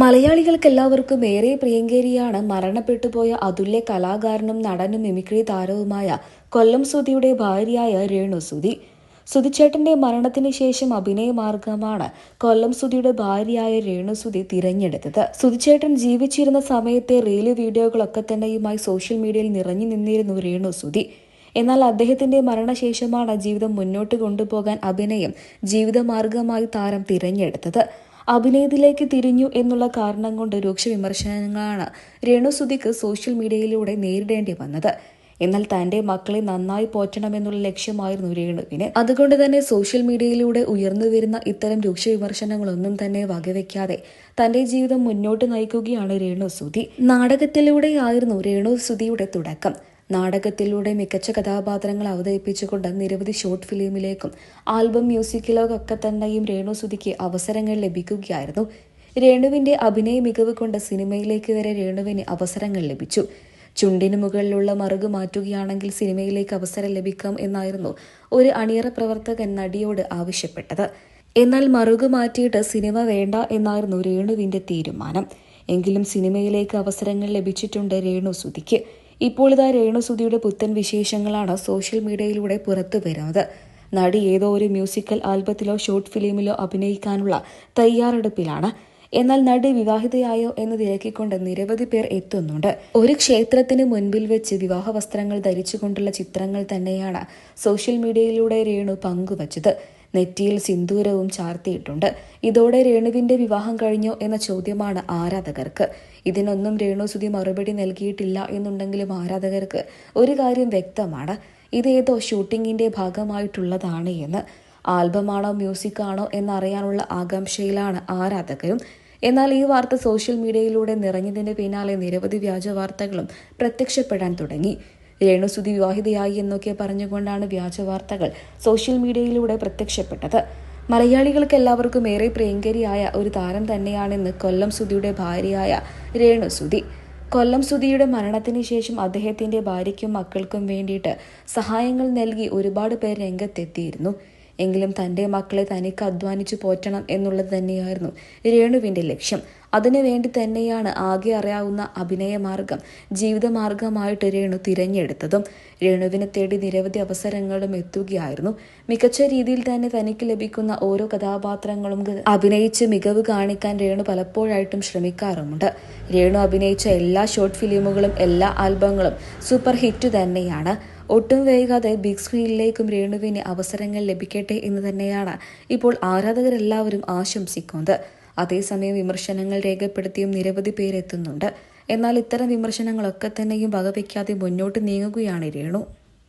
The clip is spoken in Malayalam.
മലയാളികൾക്ക് എല്ലാവർക്കും ഏറെ പ്രിയങ്കരിയാണ് മരണപ്പെട്ടുപോയ അതുല്യ കലാകാരനും നടനും മിമിക്രി താരവുമായ കൊല്ലം സുധിയുടെ ഭാര്യയായ രേണു സുധി. സുധിച്ചേട്ടന്റെ മരണത്തിന് ശേഷം അഭിനയ മാർഗമാണ് കൊല്ലം സുധിയുടെ ഭാര്യയായ രേണു സുധി തിരഞ്ഞെടുത്തത്. സുധിച്ചേട്ടൻ ജീവിച്ചിരുന്ന സമയത്തെ റീൽ വീഡിയോകളൊക്കെ തന്നെയുമായി സോഷ്യൽ മീഡിയയിൽ നിറഞ്ഞു നിന്നിരുന്നു രേണു സുധി. എന്നാൽ അദ്ദേഹത്തിന്റെ മരണശേഷമാണ് ജീവിതം മുന്നോട്ട് കൊണ്ടുപോകാൻ അഭിനയം ജീവിതമാർഗമായി താരം തിരഞ്ഞെടുത്തത്. അഭിനയത്തിലേക്ക് തിരിഞ്ഞു എന്നുള്ള കാരണം കൊണ്ട് രൂക്ഷ വിമർശനങ്ങളാണ് രേണുസുതിക്ക് സോഷ്യൽ മീഡിയയിലൂടെ നേരിടേണ്ടി വന്നത്. എന്നാൽ തന്റെ മക്കളെ നന്നായി പോറ്റണമെന്നുള്ള ലക്ഷ്യമായിരുന്നു രേണുവിന്. അതുകൊണ്ട് തന്നെ സോഷ്യൽ മീഡിയയിലൂടെ ഉയർന്നു വരുന്ന ഇത്തരം രൂക്ഷ വിമർശനങ്ങളൊന്നും തന്നെ വകവെക്കാതെ തന്റെ ജീവിതം മുന്നോട്ട് നയിക്കുകയാണ് രേണു സുധി. നാടകത്തിലൂടെയായിരുന്നു രേണു സുധിയുടെ തുടക്കം. നാടകത്തിലൂടെ മികച്ച കഥാപാത്രങ്ങൾ അവതരിപ്പിച്ചുകൊണ്ട് നിരവധി ഷോർട്ട് ഫിലിമിലേക്കും ആൽബം മ്യൂസിക്കിലേക്കൊക്കെ തന്നെയും രേണു സുധിക്ക് അവസരങ്ങൾ ലഭിക്കുകയായിരുന്നു. രേണുവിന്റെ അഭിനയ മികവ് കൊണ്ട് സിനിമയിലേക്ക് വരെ രേണുവിന് അവസരങ്ങൾ ലഭിച്ചു. ചുണ്ടിന് മുകളിലുള്ള മറുക് മാറ്റുകയാണെങ്കിൽ സിനിമയിലേക്ക് അവസരം ലഭിക്കാം എന്നായിരുന്നു ഒരു അണിയറ പ്രവർത്തകൻ നടിയോട് ആവശ്യപ്പെട്ടത്. എന്നാൽ മറുക് മാറ്റിയിട്ട് സിനിമ വേണ്ട എന്നായിരുന്നു രേണുവിന്റെ തീരുമാനം. എങ്കിലും സിനിമയിലേക്ക് അവസരങ്ങൾ ലഭിച്ചിട്ടുണ്ട് രേണു സുധിക്ക്. ഇപ്പോൾ ഇതാ രേണുസുതിയുടെ പുത്തൻ വിശേഷങ്ങളാണ് സോഷ്യൽ മീഡിയയിലൂടെ പുറത്തു വരുന്നത്. നടി ഏതോ ഒരു മ്യൂസിക്കൽ ആൽബത്തിലോ ഷോർട്ട് ഫിലിമിലോ അഭിനയിക്കാനുള്ള തയ്യാറെടുപ്പിലാണ്. എന്നാൽ നടി വിവാഹിതയായോ എന്ന് തിരക്കിക്കൊണ്ട് നിരവധി പേർ എത്തുന്നുണ്ട്. ഒരു ക്ഷേത്രത്തിന് മുൻപിൽ വെച്ച് വിവാഹ വസ്ത്രങ്ങൾ ധരിച്ചുകൊണ്ടുള്ള ചിത്രങ്ങൾ തന്നെയാണ് സോഷ്യൽ മീഡിയയിലൂടെ രേണു പങ്കുവച്ചത്. നെറ്റിയിൽ സിന്ദൂരവും ചാർത്തിയിട്ടുണ്ട്. ഇതോടെ രേണുവിന്റെ വിവാഹം കഴിഞ്ഞോ എന്ന ചോദ്യമാണ് ആരാധകർക്ക്. ഇതിനൊന്നും രേണുസുതി മറുപടി നൽകിയിട്ടില്ല എന്നുണ്ടെങ്കിലും ആരാധകർക്ക് ഒരു കാര്യം വ്യക്തമാണ്. ഇതേതോ ഷൂട്ടിങ്ങിന്റെ ഭാഗമായിട്ടുള്ളതാണ് എന്ന്. ആൽബമാണോ മ്യൂസിക് ആണോ എന്നറിയാനുള്ള ആകാംക്ഷയിലാണ് ആരാധകരും. എന്നാൽ ഈ വാർത്ത സോഷ്യൽ മീഡിയയിലൂടെ നിറഞ്ഞതിന്റെ പിന്നാലെ നിരവധി വ്യാജ വാർത്തകളും പ്രത്യക്ഷപ്പെടാൻ തുടങ്ങി. രേണുസുതി വിവാഹിതയായി എന്നൊക്കെ പറഞ്ഞുകൊണ്ടാണ് വ്യാജ വാർത്തകൾ സോഷ്യൽ മീഡിയയിലൂടെ പ്രത്യക്ഷപ്പെട്ടത്. മലയാളികൾക്ക് എല്ലാവർക്കും ഏറെ പ്രിയങ്കരിയായ ഒരു താരം തന്നെയാണെന്ന് കൊല്ലം സുധിയുടെ ഭാര്യയായ രേണുസുതി. കൊല്ലം സുധിയുടെ മരണത്തിന് ശേഷം അദ്ദേഹത്തിന്റെ ഭാര്യയ്ക്കും മക്കൾക്കും വേണ്ടിയിട്ട് സഹായങ്ങൾ നൽകി ഒരുപാട് പേർ രംഗത്തെത്തിയിരുന്നു. എങ്കിലും തന്റെ മക്കളെ തനിക്ക് അധ്വാനിച്ചു പോറ്റണം എന്നുള്ളത് തന്നെയായിരുന്നു രേണുവിന്റെ ലക്ഷ്യം. അതിനുവേണ്ടി തന്നെയാണ് ആകെ അറിയാവുന്ന അഭിനയമാർഗം ജീവിതമാർഗമായിട്ട് രേണു തിരഞ്ഞെടുത്തതും. രേണുവിനെ തേടി നിരവധി അവസരങ്ങളും എത്തുകയായിരുന്നു. മികച്ച രീതിയിൽ തന്നെ തനിക്ക് ലഭിക്കുന്ന ഓരോ കഥാപാത്രങ്ങളും അഭിനയിച്ച് മികവ് കാണിക്കാൻ രേണു പലപ്പോഴായിട്ടും ശ്രമിക്കാറുമുണ്ട്. രേണു അഭിനയിച്ച എല്ലാ ഷോർട്ട് ഫിലിമുകളും എല്ലാ ആൽബങ്ങളും സൂപ്പർ ഹിറ്റ് തന്നെയാണ്. ഒട്ടും വൈകാതെ ബിഗ് സ്ക്രീനിലേക്കും രേണുവിന് അവസരങ്ങൾ ലഭിക്കട്ടെ എന്ന് തന്നെയാണ് ഇപ്പോൾ ആരാധകരെല്ലാവരും ആശംസിക്കുന്നത്. അതേസമയം വിമർശനങ്ങൾ രേഖപ്പെടുത്തിയും നിരവധി പേരെത്തുന്നുണ്ട്. എന്നാൽ ഇത്തരം വിമർശനങ്ങളൊക്കെ തന്നെയും വകവയ്ക്കാതെ മുന്നോട്ട് നീങ്ങുകയാണ് രേണു.